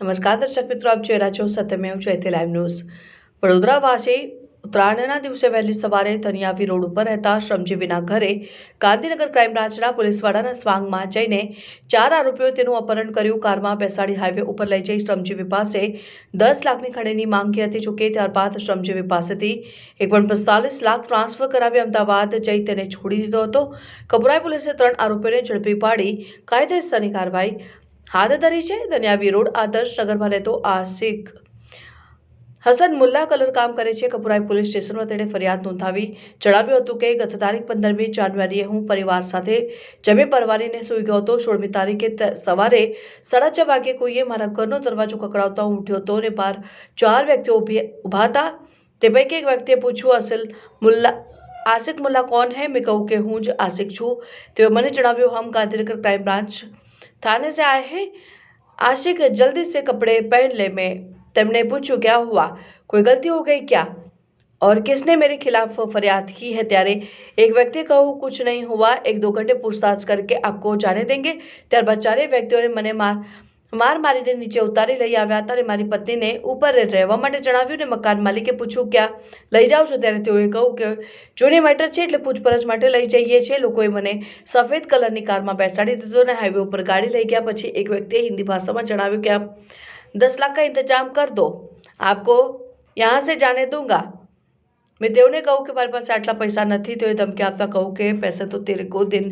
નમસ્કાર દર્શક મિત્રો, આપ જોઈ રહ્યા છો સત્યમેવ જયતે લાઈવ ન્યૂઝ. વડોદરાવાસી ઉત્તરાયણના દિવસે વહેલી સવારે ધનિયાવી રોડ ઉપર રહેતા શ્રમજીવીના ઘરે ગાંધીનગર ક્રાઇમ બ્રાન્ચના પોલીસવાળાના સ્વાંગમાં જઈને ચાર આરોપીઓ તેનું અપહરણ કર્યું. કારમાં બેસાડી હાઈવે ઉપર લઈ જઈ શ્રમજીવી પાસે દસ લાખની ખંડેની માંગી હતી જોકે ત્યારબાદ શ્રમજીવી પાસેથી એક પણ પિસ્તાલીસ લાખ ટ્રાન્સફર કરાવી અમદાવાદ જઈ તેને છોડી દીધો હતો. કપુરાઈ પોલીસે ત્રણ આરોપીઓને ઝડપી પાડી કાયદેસરની કાર્યવાહી हाथ धरी है दनियावी रोड आदर्श नगर भले तो आसिक हसन मुल्ला कलर काम करे छे पुलिस स्टेशन में फरियाद नोधाई जानव्यू के गत तारीख पंदरमी जानुआरी हूँ परिवार साथ जमे परवारी सू गो सोलमी तारीखे सवेरे साढ़ा छ वगे कोई मारा घर दरवाजो खकड़ता हूँ तो बार चार व्यक्ति उभा था पैके एक व्यक्ति पूछू असल मुल्ला आसिक मुल्ला कौन है मैं कहूँ कि हूँ ज आसिक छू तो मैंने जानव्य हम गांधीनगर क्राइम ब्रांच थाने से आए हैं आशिक जल्दी से कपड़े पहन ले मैं તેમને પૂછ્યું क्या हुआ कोई गलती हो गई क्या और किसने मेरे खिलाफ फरियाद की है ત્યારે એક વ્યક્તિએ કહું कुछ नहीं हुआ एक दो घंटे पूछताछ करके आपको जाने देंगे ત્યારબાદ ચારેય વ્યક્તિઓને મને માર માર મારીને નીચે ઉતારી લઈ આવ્યા ત્યારે મારી પત્નીને ઉપર રહેવા માટે જણાવ્યું ને મકાન માલિકે પૂછ્યું, ક્યાં? લઈ જાઓ છું? ત્યારે તેઓએ કહ્યું કે જૂની મેટર છે એટલે પૂછપરછ માટે લઈ જઈએ છીએ. લોકોએ મને સફેદ કલરની કારમાં બેસાડી દીધો ને હાઈવે ઉપર ગાડી લઈ ગયા. પછી એક વ્યક્તિએ હિન્દી ભાષામાં જણાવ્યું કે દસ લાખ કા ઇંતજામ કર દો. આપકો યહાં સે જાને દૂંગા. મેં તેઓને કહું કે મારી પાસે આટલા પૈસા નથી, તો એ ધમકી આપતા કહું કે પૈસે તો તેરે કો દિન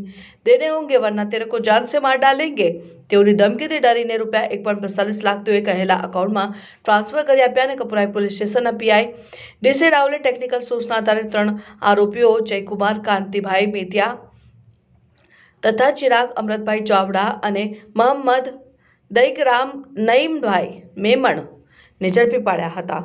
દેને હોંગે, વરના તેરે કો જાન સે માર ડાલેંગે. તેઓની ધમકીથી ડરીને રૂપિયા એક પોઈન્ટ પિસ્તાલીસ લાખ તેઓએ કહેલા અકાઉન્ટમાં ટ્રાન્સફર કરી આપ્યા અને કપુરાઈ પોલીસ સ્ટેશનના પીઆઈ ડીસી રાવલે ટેકનિકલ સૂચના આધારે ત્રણ આરોપીઓ જયકુમાર, કાંતિભાઈ મેતિયા તથા ચિરાગ અમૃતભાઈ ચાવડા અને મોહમ્મદ દૈકરામ નઈમભાઈ મેમણ ને ઝડપી પાડ્યા હતા.